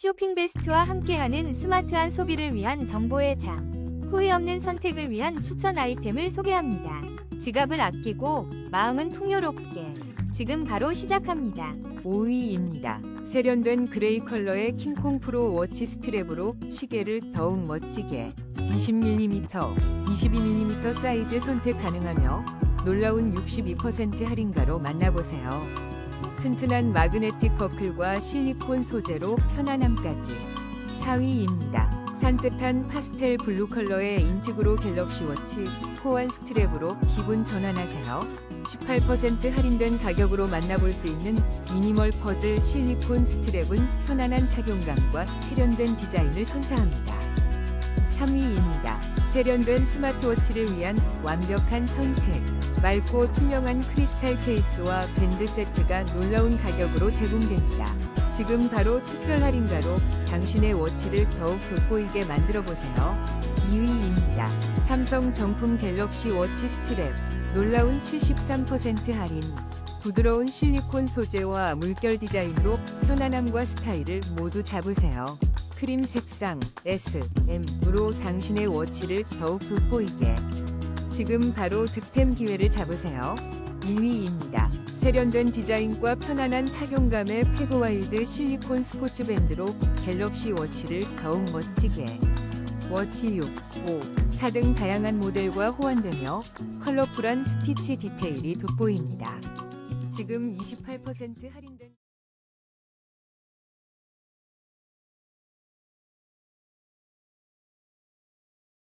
쇼핑 베스트와 함께하는 스마트한 소비를 위한 정보의 장. 후회 없는 선택을 위한 추천 아이템을 소개합니다. 지갑을 아끼고 마음은 풍요롭게. 지금 바로 시작합니다. 5위입니다. 세련된 그레이 컬러의 킹콩 프로 워치 스트랩으로 시계를 더욱 멋지게 20mm, 22mm 사이즈 선택 가능하며 놀라운 62% 할인가로 만나보세요. 튼튼한 마그네틱 버클과 실리콘 소재로 편안함까지 4위입니다. 산뜻한 파스텔 블루 컬러의 인티그로 갤럭시 워치 포완 스트랩으로 기분 전환하세요. 18% 할인된 가격으로 만나볼 수 있는 미니멀 퍼즐 실리콘 스트랩은 편안한 착용감과 세련된 디자인을 선사합니다. 3위입니다. 세련된 스마트워치를 위한 완벽한 선택. 맑고 투명한 크리스탈 케이스와 밴드 세트가 놀라운 가격으로 제공됩니다. 지금 바로 특별 할인가로 당신의 워치를 더욱 돋보이게 만들어 보세요. 2위입니다. 삼성 정품 갤럭시 워치 스트랩. 놀라운 73% 할인. 부드러운 실리콘 소재와 물결 디자인으로 편안함과 스타일을 모두 잡으세요. 크림 색상 S, M으로 당신의 워치를 더욱 돋보이게. 지금 바로 득템 기회를 잡으세요. 1위입니다. 세련된 디자인과 편안한 착용감의 페고와일드 실리콘 스포츠 밴드로 갤럭시 워치를 더욱 멋지게. 워치 6, 5, 4등 다양한 모델과 호환되며 컬러풀한 스티치 디테일이 돋보입니다. 지금 28% 할인된